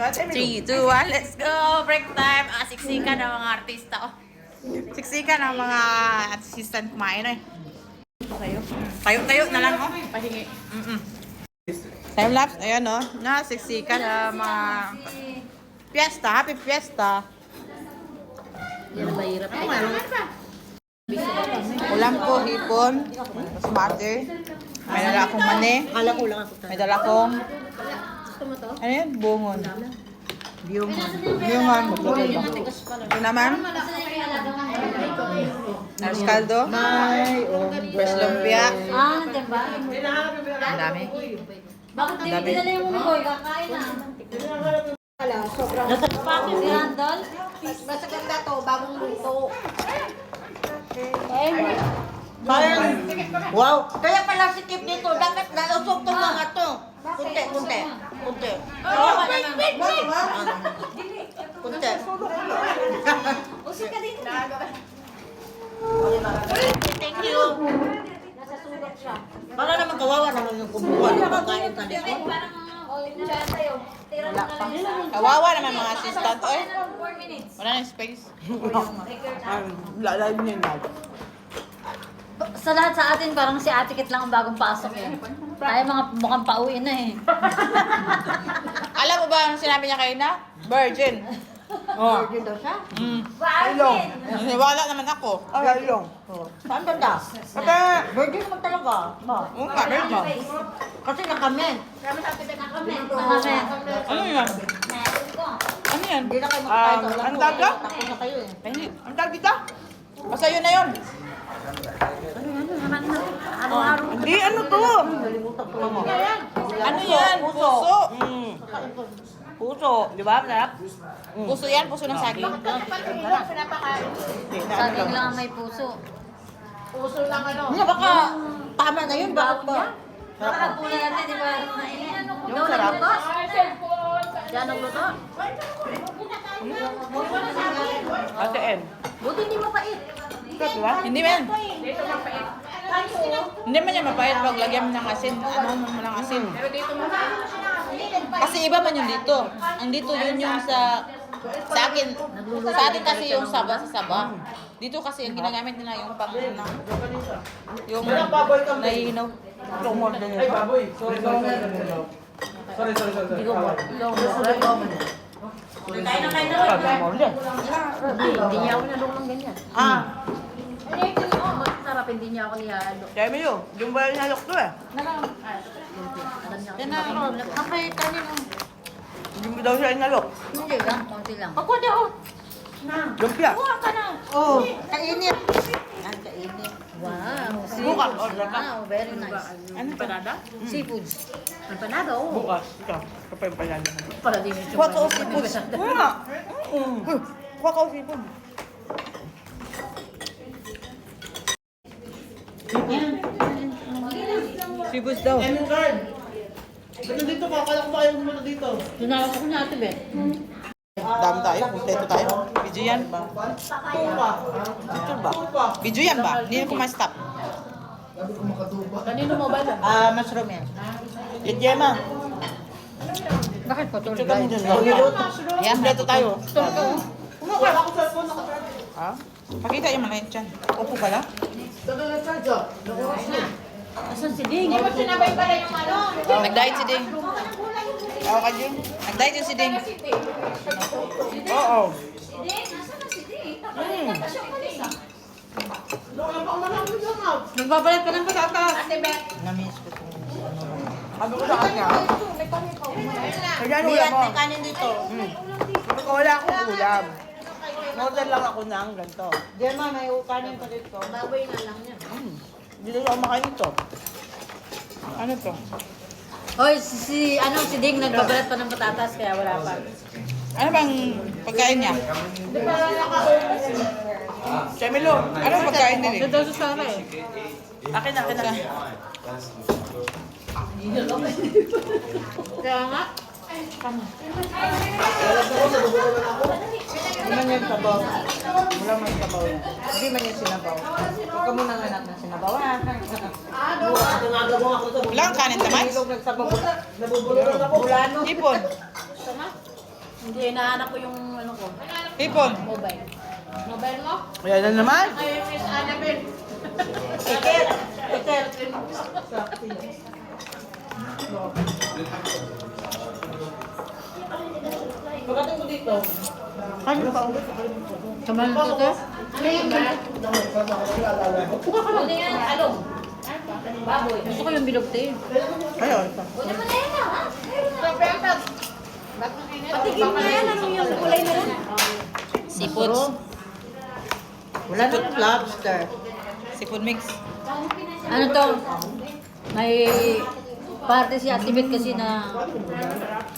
3, 2, 1, let's go! Break time! Ah, siksika ng mga artista. Oh. Siksika ng mga assistant kumain eh. Tayo. Tayo-tayo na lang oh. Pahingi. Mm-mm. Time lapse, ayan oh. Na, siksika ng mga fiesta. Happy fiesta. Yan ba hirap? Ulam ko, hipon, smarte. May dala akong mani. Akala ko lang ako May dala akong, ano yan? Bungon. Bungon. Ito naman. Aros caldo. Ay, oh. Fresh lumpia. Ah, nandiyan ba? Ang dami. Bakit di Dami. dinala yung boy? Kakain na. Nasa packet Si Randall? Basta ganda to, bagong luto. Parang, wow. Kaya pala si Kip dito, dapat mga to. Kunti, kunti. Kunti. Oh, wait, wait, wait! Kunti. Usok ka dito. Thank you. Nasa sulat siya. Para naman kawawa naman yung kumuha ng pagkain sa dito. parang, oh, tayo. Tira na lang isa. Kawawa naman mga assistant. Oy, 4 minutes. wala na space. Take your time. Lalayo niya na. Sa lahat sa atin, parang si Ate Kit lang ang bagong pasok eh. Tayo mga mukhang pauwi na eh. Alam mo ba ang sinabi niya kayo na? Virgin. Oh. Virgin daw siya. Mm. Virgin! Wala naman ako. Ay, ilong. Oh. Saan banda? Kasi, Virgin naman talaga. Ma. oo nga, virgin. Kasi nakamen. Nakamen. Ano yan? Ano yan? Hindi na kayo makakain Um, ang daga? Na eh. Ang dito? Basta yun na yun. Ano to? Ano yan? Puso. Mm. Puso. Di ba? Sarap? Puso yan, puso ng saging. Saging lang ang may puso. Puso lang ano. Hindi, baka tama na yun. Bakit ba? Baka pula natin, di ba? Yung sarap. Yan ang luto. Ate N. Buti hindi mapait. Diba? Hindi man. Hindi man yan mapait pag lagyan mo ng asin. Ano mo ng asin. Kasi iba man yung dito. Ang dito yun yung sa sa akin, sa atin kasi yung saba sa saba. Dito kasi ang ginagamit nila yung pang ano, yung nahihinaw. Ay, baboy. Sorry, sorry, sorry. Sorry, sorry, sorry. Kain na kain na. Hindi niya ako nalong ng ganyan. Ah. Hindi niya ako nihalo. Kaya mo yun, yung ba yung halok to eh. Alam niya Yan kasi na, bakit- Kapay kanin. Hindi mo daw siya inalok. Hindi lang, konti lang. Ako daw. Lumpia. Kuha ka na. Oh, kainit. Ang kainit. Wow. Bukas, order ka. Wow, very nice. Ano panada? Seafoods. Empanada, oo. Bukas. Ito, ito pa yung panada. Para din yung Kuha ka o sipon. Oo nga. Mm. Kuha ka o sipon. Sibus daw. Emin card. Ba't dito ka? Kala ko ba ayaw mo na dito? Tinawag ko na ate, be. Dami tayo, kumpleto tayo. Video yan ba? Tupa. Ito ba? Tupa. Video yan ba? Hindi ko ma-stop. Kanino mo ba? Ah, mushroom yan. Gemma. Bakit po tuloy? Tsaka mo dyan. Yan, kumpleto tayo. Wala ako sa phone, naka-charge. Ha? Pakita yung mga yan. Upo ka lang. Tagal na charge ah. Asan si Ding? Sinabay pala yung ano. Nag-diet si Ding. Ako ka, Ding. Nag-diet yung si Ding. Oo. Ding? Asan na si Ding? Umalis ah. Pa. Nagbabalat ka ng patatas. Ate Beth. Namiss ko itong ano. Sabi ko sa kanya. Kaya ano Hindi ulam yan, mo? kanin dito. Sabi ko wala akong ulam. Order lang ako ng ganito. Diyan ma, may kanin pa dito. Baboy na lang yan. Hindi na ako makain ito. Ano to? Hoy, si, si, ano, si Ding nagbabalat pa ng patatas kaya wala pa. Ano bang pagkain niya? Chemilo, ano pagkain din eh? daw sa Sara eh. Akin, akin, akin. Kaya nga, Hindi man sabaw. Wala man yan. Hindi man yan sinabaw. Huwag ka muna anak na sinabaw. Ah. Wala kang kanin tamay? Nabubulol ako. Ipon. Hindi, hinahanap ko yung ano ko. Hipon. Mobile. Mobile mo? Ayan na naman. Ay, Miss Annabelle. Iket. Iket. Pagdating mo dito. Ano pa ulit? Kamal ko to? Ano yun ba? Ano yan? Along. Baboy. Gusto ko yung bilog te. Ayun. Patigil na yan. Ano yung kulay na yan? Seafood. Wala na lobster. Seafood mix. Ano to? May parte si Ate Bet kasi na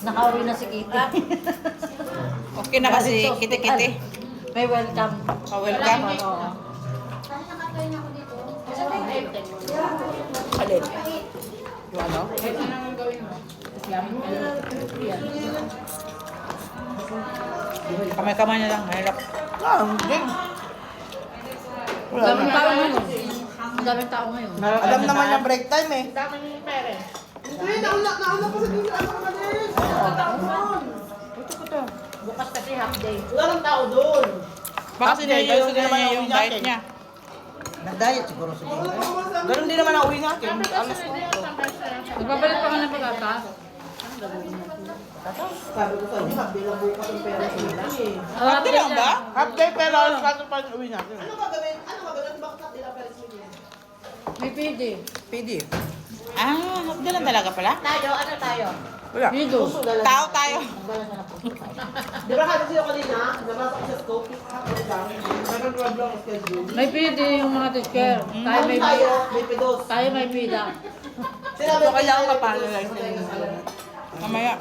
nakauwi na si Kitty. Okay na kasi, kiti-kiti. May welcome. Pa-welcome. Oo. Alin? Yung ano? Kamay-kamay na lang, mahirap. Ah, hindi. Ang daming tao ngayon. Ang daming tao ngayon. Alam naman yung break time eh. Dami ni Hindi, nauna, nauna pa sa dito. Ano ka malis? Bukas kasi half day. Wala lang tao doon. Baka din naman niya ang yung uwi diet niya. Nag-diet siguro si Dino. Ganun din naman ang uwi natin. Alas ko. Nagbabalik pa ka ng pag-ata. Sabi ko sa'yo, happy lang bukas ang pera sa nila eh. Happy lang ba? Half day pero alas 4 pa yung uwi natin. Ano ba gawin? Ano ba gawin? Bakit natin ang pera sa nila? May PD. PD. Ah, happy lang talaga pala. Tayo, ano tayo? Wala. Dito. Tao tayo. Di ba kasi sa'yo kanina, nabasa ko sa scope, ako meron problem ang schedule. May PD yung mga teacher. Tayo Ano may tayo? May pedos. Tayo may pida. Sinabi ko kailangan mapalo lang Mamaya.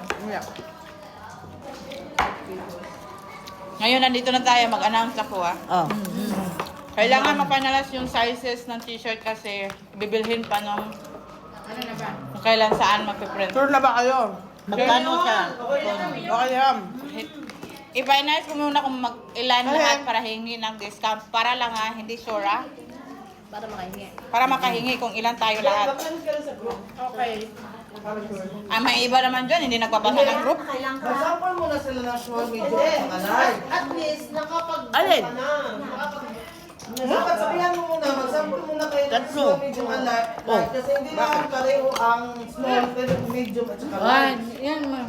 Ngayon, nandito na tayo. Mag-announce ako ah. Oh. Kailangan mapanalas yung sizes ng t-shirt kasi bibilhin pa nung Ano na ba? kung kailan saan magpiprint. Sure na ba kayo? Magkano siya? Okay yan. I-finalize ko muna kung mag-ilan lahat para hingi ng discount. Para lang ah, hindi sure ah. Para makahingi. Para makahingi kung ilan tayo lahat. Mag-alis ka rin sa group. Okay. Ah, may iba naman dyan, hindi nagbabasa ng group. Mag-sample muna sila ng small video at least, nakapag... Alin? ka na. Nakapag... Dapat sabihan mo muna, mag-sample muna kayo ng Tatlo. small, medium, and large. Oh. Kasi hindi naman pareho ang small, pero medium at saka Ay, large. yan ma.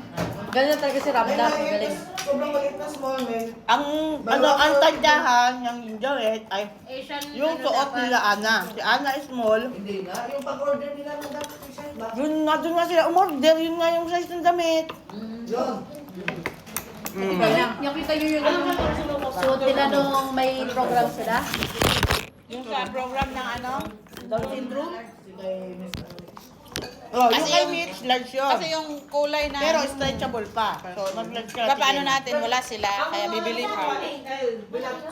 Ganyan talaga si May Ramdan. maliit na, Galing. sobrang maliit na small, men. Ang ano ang tandyahan ng Joet ay Asian... yung ano suot dapat? nila Ana. Si Ana is small. Hindi na. Yung pag-order nila ng dapat isa. Bakit? Yun nga doon nga sila umorder, yun nga yung size ng damit. Yun. Yung kita nyo yung suot nila nung may program sila. Yung sa program ng ano, Down syndrome. Oh, yung kay yung- Mitch, large yun. kasi yung kulay na... Pero stretchable pa. So, mag-large ka. Paano natin? Wala sila, kaya bibili pa.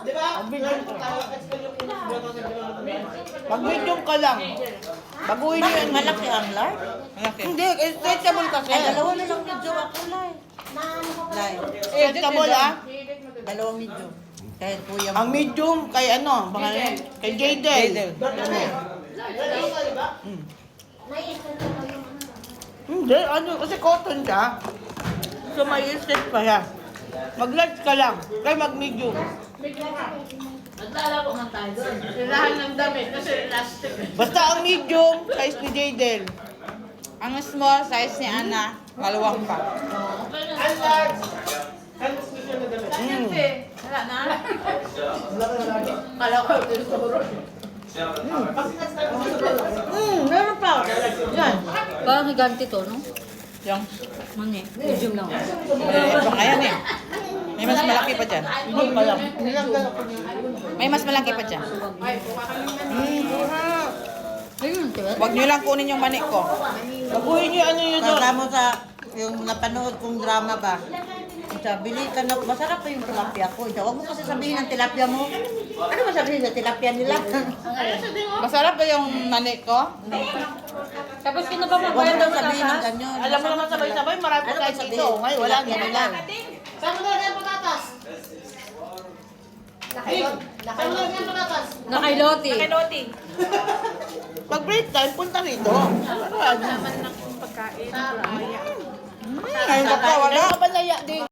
Di ba? Bilang tayo, explain yung init ba ng Pag medium ka lang. Baguhin niyo yung malaki ang large. Hindi, stretchable kasi. Ay, dalawa na lang medyo ako kulay. Stretchable ah. Dalawang medyo. Kahit kuya Ang medium kay ano, pangalan? Kay Jadel. Hmm. Hindi, ano, kasi cotton siya. So may stretch pa siya. Mag-large ka lang, kaya mag-medium. Naglalaro nga tayo doon. Sirahan ng damit kasi elastic. Basta ang medium, size ni Jadel. Ang small size ni Ana, maluwang pa. And large. And special na damit. Mm. Wala na. Kala ko yung siguro. Mm, meron pa. Yan. Parang higanti to, no? Ano eh, medium lang. eh, baka yan eh. May mas malaki pa dyan. Hindi. May mas malaki pa dyan. Diba? Huwag nyo lang kunin yung manik ko. Baguhin niyo ano yun. Kala mo sa yung napanood kong drama ba? Sabi, bili ka na, masarap pa yung tilapia ko. Ito, huwag mo kasi sabihin ang tilapia mo. Ano ba sabihin sa tilapia nila? Masarap ba yung manik ko? Tapos kinabang Huwag mo daw sabihin ng ganyan. Alam mo naman sabay-sabay, marami Ano ba tayo sabihin? dito. Ngayon, wala Tilapia nila. lang. Saan mo nalagyan ang patatas? Saan mo nalagyan ang patatas? Nakailoti. Pag break time, punta rito. Ano? Ngayon ka pa, wala. Ano ka ba naya din?